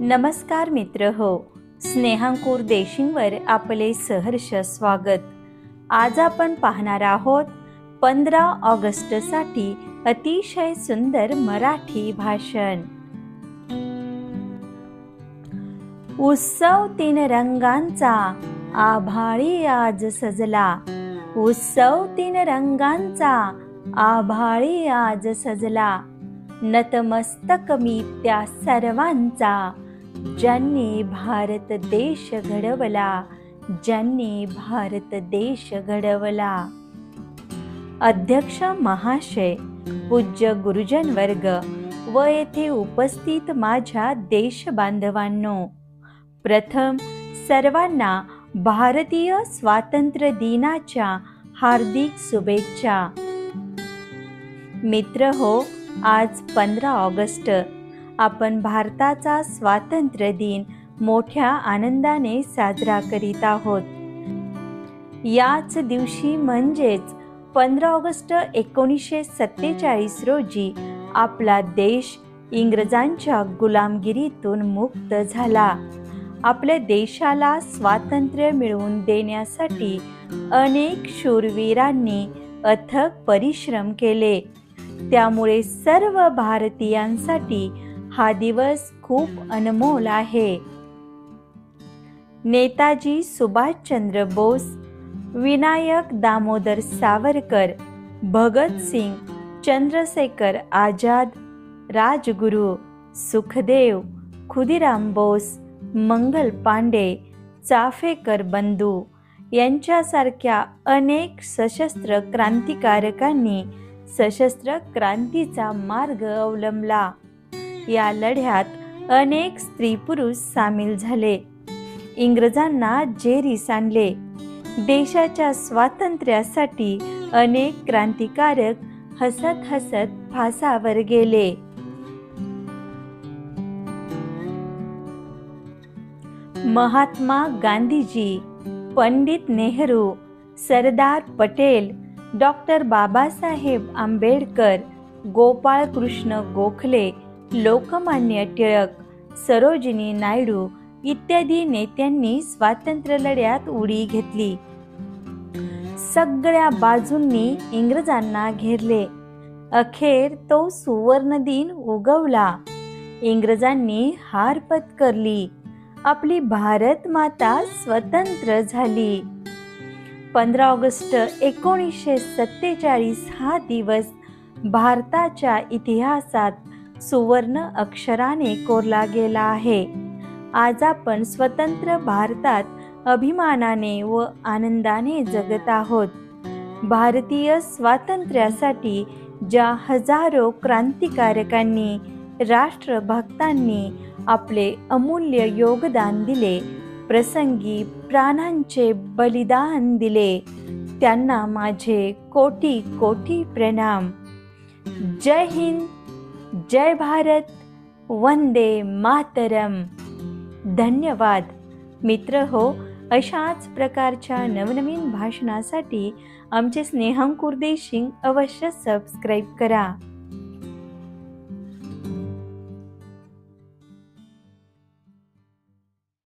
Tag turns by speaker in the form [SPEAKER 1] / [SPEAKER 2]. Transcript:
[SPEAKER 1] नमस्कार मित्र हो. स्नेहांकूर देशिंगवर आपले सहर्ष स्वागत. आज आपण पाहणार आहोत पंधरा ऑगस्टसाठी अतिशय सुंदर मराठी भाषण. उत्सव तीन रंगांचा आभाळी आज सजला. उत्सव तीन रंगांचा आभाळी आज सजला. नतमस्तक मी त्या सर्वांचा ज्यांनी भारत देश घडवला ज्यांनी भारत देश घडवला. अध्यक्ष महाशय पूज्य गुरुजन वर्ग व येथे उपस्थित माझ्या देश बांधवांनो प्रथम सर्वांना भारतीय स्वातंत्र्य दिनाच्या हार्दिक शुभेच्छा. मित्र हो आज पंधरा ऑगस्ट आपण भारताचा स्वातंत्र्य दिन मोठ्या आनंदाने साजरा करीत आहोत. याच दिवशी म्हणजेच पंधरा ऑगस्ट एकोणीसशे सत्तेचाळीस रोजी आपला देश इंग्रजांच्या गुलामगिरीतून मुक्त झाला. आपल्या देशाला स्वातंत्र्य मिळवून देण्यासाठी अनेक शूरवीरांनी अथक परिश्रम केले. त्यामुळे सर्व भारतीयांसाठी हा दिवस खूप अनमोल आहे. नेताजी सुभाषचंद्र बोस विनायक दामोदर सावरकर भगतसिंग चंद्रशेखर आझाद राजगुरू सुखदेव खुदिराम बोस मंगल पांडे चाफेकर बंधू यांच्यासारख्या अनेक सशस्त्र क्रांतिकारकांनी सशस्त्र क्रांतीचा मार्ग अवलंबला. या लढ्यात अनेक स्त्री पुरुष सामील झाले. इंग्रजांना जेरीस आणले. देशाच्या स्वातंत्र्यासाठी अनेक क्रांतिकारक हसत हसत फासावर गेले. महात्मा गांधीजी पंडित नेहरू सरदार पटेल डॉक्टर बाबासाहेब आंबेडकर गोपाळकृष्ण गोखले लोकमान्य टिळक सरोजिनी नायडू इत्यादी नेत्यांनी स्वातंत्र्य लढ्यात उडी घेतली. सगळ्या बाजूंनी इंग्रजांना घेरले. अखेर तो सुवर्ण दिन उगवला. इंग्रजांनी हार पत्करली. आपली भारत माता स्वतंत्र झाली. पंधरा ऑगस्ट एकोणीसशे सत्तेचाळीस हा दिवस भारताच्या इतिहासात सुवर्ण अक्षराने कोरला गेला आहे. आज आपण स्वतंत्र भारतात अभिमानाने व आनंदाने जगत आहोत. भारतीय स्वातंत्र्यासाठी ज्या हजारो क्रांतिकारकांनी राष्ट्रभक्तांनी आपले अमूल्य योगदान दिले प्रसंगी प्राणांचे बलिदान दिले त्यांना माझे कोटी कोटी प्रणाम. जय हिंद. जय भारत वंदे मातरम. धन्यवाद. मित्र हो अशाच प्रकारच्या नवनवीन भाषणासाठी आमचे स्नेहांकुर देशिंग अवश्य सबस्क्राईब करा.